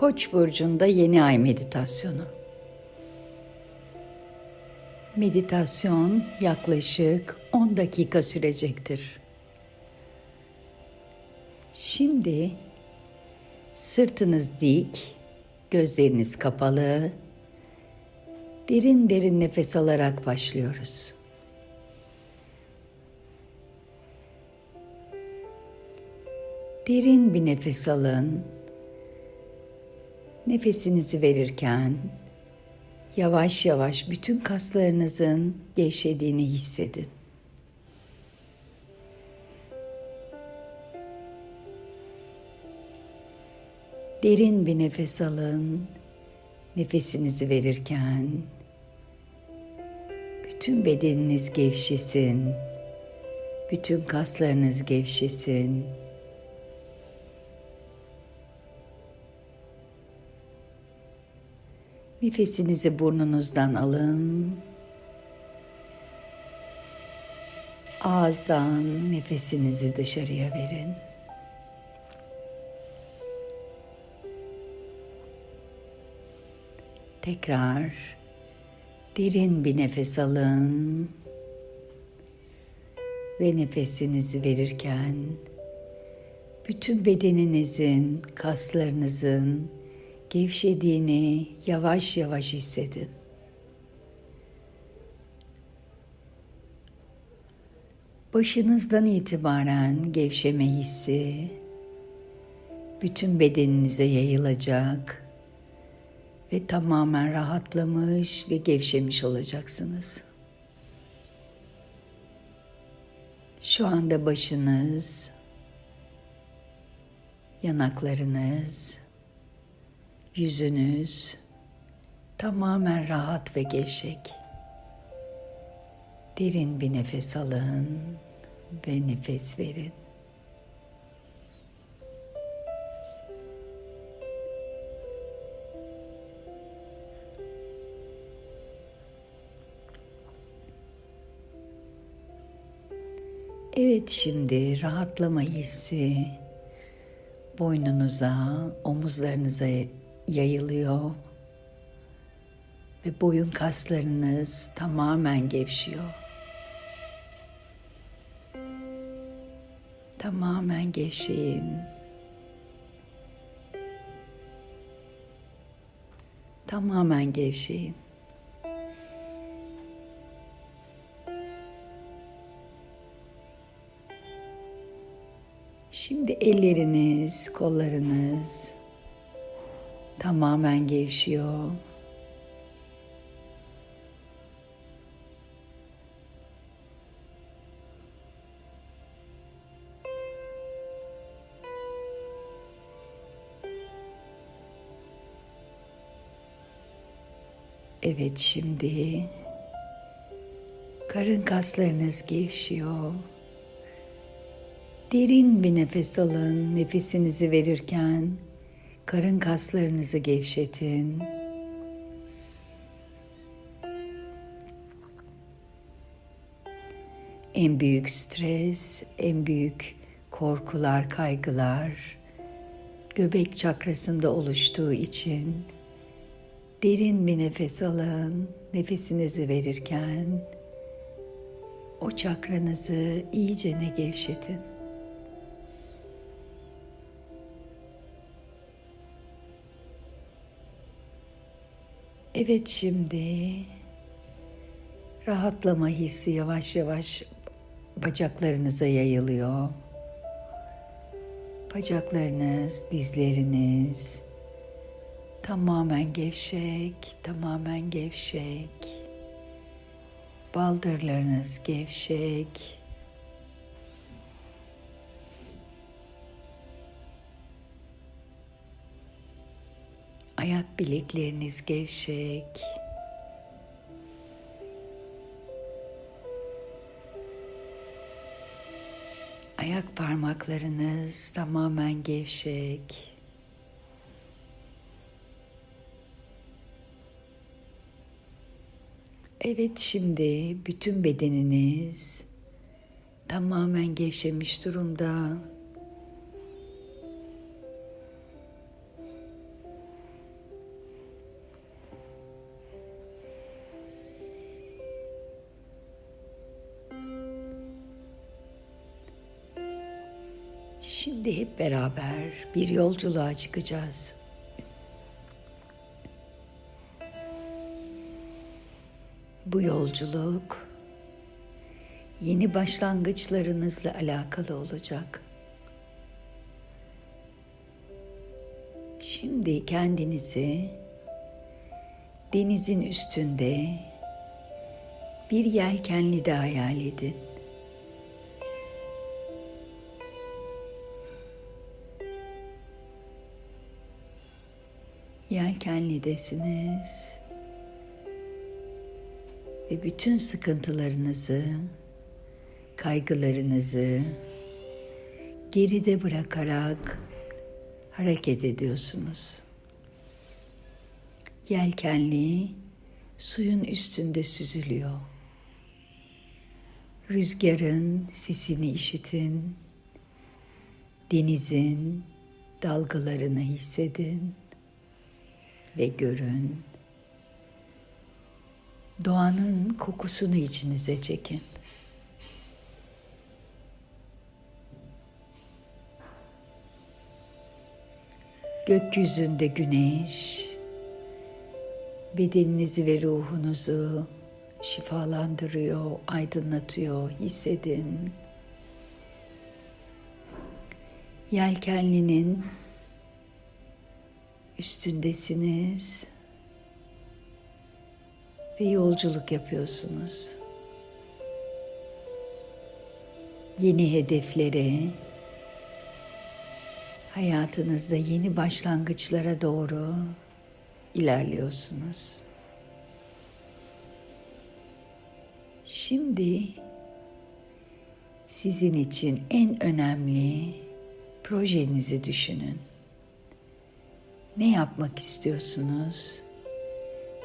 Koç burcunda yeni ay meditasyonu. Meditasyon yaklaşık 10 dakika sürecektir. Şimdi sırtınız dik, gözleriniz kapalı, derin derin nefes alarak başlıyoruz. Derin bir nefes alın. Nefesinizi verirken yavaş yavaş bütün kaslarınızın gevşediğini hissedin. Derin bir nefes alın. Nefesinizi verirken bütün bedeniniz gevşesin. Bütün kaslarınız gevşesin. Nefesinizi burnunuzdan alın. Ağızdan nefesinizi dışarıya verin. Tekrar derin bir nefes alın. Ve nefesinizi verirken bütün bedeninizin, kaslarınızın gevşediğini yavaş yavaş hissedin. Başınızdan itibaren gevşeme hissi bütün bedeninize yayılacak ve tamamen rahatlamış ve gevşemiş olacaksınız. Şu anda başınız, yanaklarınız, yüzünüz tamamen rahat ve gevşek. Derin bir nefes alın ve nefes verin. Evet şimdi rahatlama hissi boynunuza, omuzlarınıza yayılıyor ve boyun kaslarınız tamamen gevşiyor. Tamamen gevşeyin. Tamamen gevşeyin. Şimdi elleriniz, kollarınız tamamen gevşiyor. Evet şimdi karın kaslarınız gevşiyor. Derin bir nefes alın. Nefesinizi verirken karın kaslarınızı gevşetin. En büyük stres, en büyük korkular, kaygılar göbek çakrasında oluştuğu için derin bir nefes alın. Nefesinizi verirken o çakranızı iyice ne gevşetin. Evet şimdi rahatlama hissi yavaş yavaş bacaklarınıza yayılıyor. Bacaklarınız, dizleriniz tamamen gevşek, tamamen gevşek. Baldırlarınız gevşek. Bilekleriniz gevşek. Ayak parmaklarınız tamamen gevşek. Evet şimdi bütün bedeniniz tamamen gevşemiş durumda. Şimdi hep beraber bir yolculuğa çıkacağız. Bu yolculuk yeni başlangıçlarınızla alakalı olacak. Şimdi kendinizi denizin üstünde bir yelkenli de hayal edin. Yelkenlidesiniz ve bütün sıkıntılarınızı, kaygılarınızı geride bırakarak hareket ediyorsunuz. Yelkenli suyun üstünde süzülüyor. Rüzgarın sesini işitin. Denizin dalgalarını hissedin ve görün. Doğanın kokusunu içinize çekin. Gökyüzünde güneş bedeninizi ve ruhunuzu şifalandırıyor, aydınlatıyor. Hissedin. Yelkenlinin üstündesiniz ve yolculuk yapıyorsunuz. Yeni hedeflere, hayatınızda yeni başlangıçlara doğru ilerliyorsunuz. Şimdi sizin için en önemli projenizi düşünün. Ne yapmak istiyorsunuz?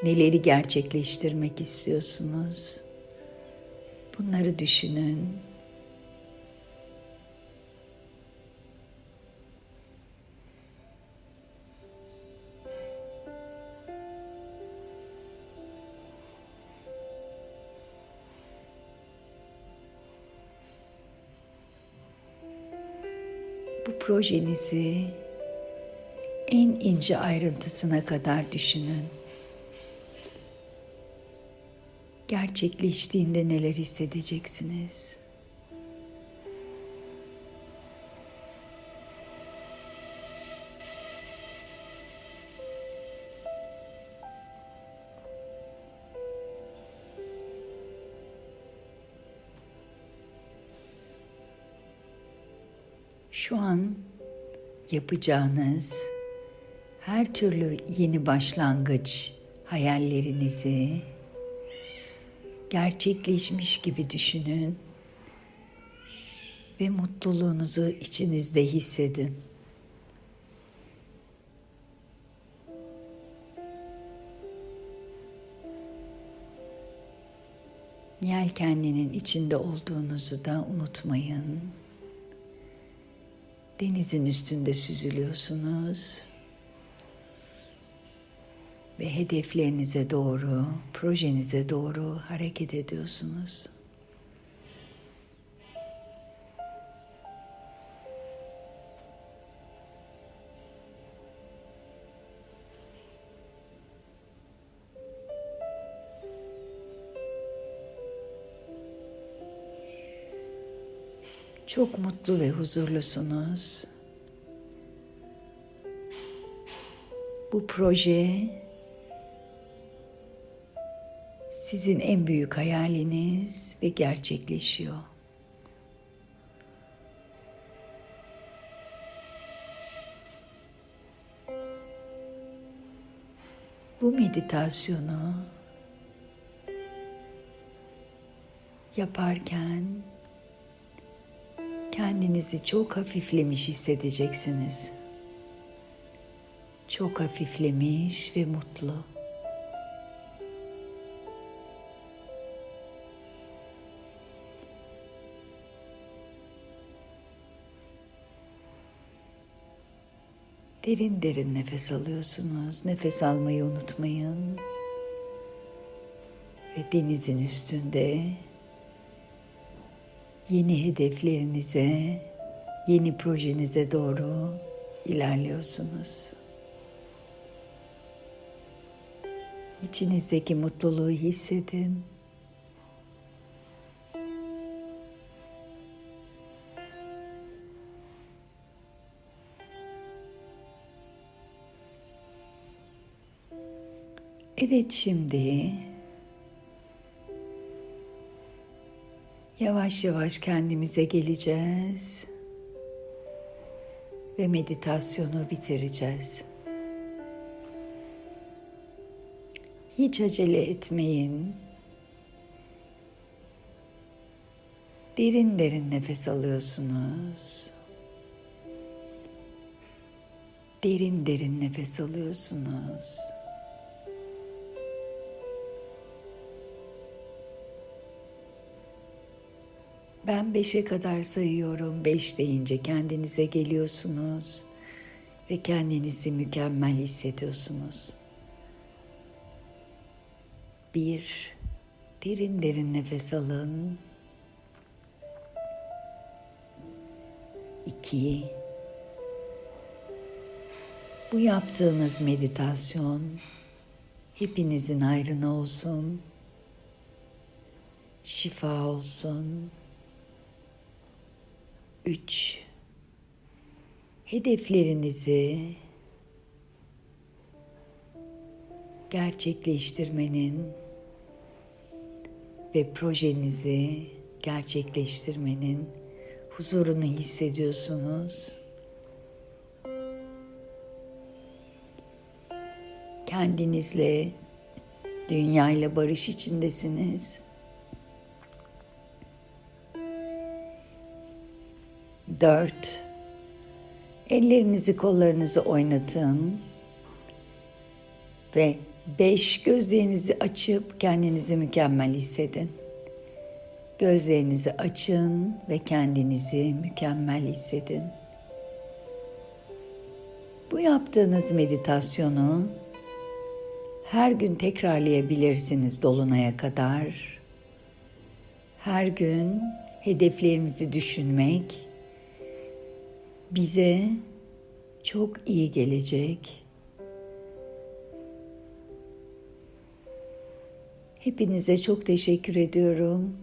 Neleri gerçekleştirmek istiyorsunuz? Bunları düşünün. Bu projenizi en ince ayrıntısına kadar düşünün. Gerçekleştiğinde neler hissedeceksiniz? Şu an yapacağınız her türlü yeni başlangıç hayallerinizi gerçekleşmiş gibi düşünün ve mutluluğunuzu içinizde hissedin. Yelkenlinin içinde olduğunuzu da unutmayın. Denizin üstünde süzülüyorsunuz ve hedeflerinize doğru, projenize doğru hareket ediyorsunuz. Çok mutlu ve huzurlusunuz. Bu proje sizin en büyük hayaliniz ve gerçekleşiyor. Bu meditasyonu yaparken kendinizi çok hafiflemiş hissedeceksiniz. Çok hafiflemiş ve mutlu. Derin derin nefes alıyorsunuz. Nefes almayı unutmayın. Ve denizin üstünde yeni hedeflerinize yeni projenize doğru ilerliyorsunuz. İçinizdeki mutluluğu hissedin. Evet şimdi yavaş yavaş kendimize geleceğiz ve meditasyonu bitireceğiz. Hiç acele etmeyin. Derin derin nefes alıyorsunuz. Derin derin nefes alıyorsunuz. Ben beşe kadar sayıyorum. Beş deyince kendinize geliyorsunuz ve kendinizi mükemmel hissediyorsunuz. Bir, derin derin nefes alın. İki, bu yaptığınız meditasyon hepinizin ayrına olsun, şifa olsun. Üç, hedeflerinizi gerçekleştirmenin ve projenizi gerçekleştirmenin huzurunu hissediyorsunuz. Kendinizle, dünyayla barış içindesiniz. Dört, ellerinizi kollarınızı oynatın ve beş, gözlerinizi açıp kendinizi mükemmel hissedin. Gözlerinizi açın ve kendinizi mükemmel hissedin. Bu yaptığınız meditasyonu her gün tekrarlayabilirsiniz dolunaya kadar. Her gün hedeflerimizi düşünmek bize çok iyi gelecek. Hepinize çok teşekkür ediyorum.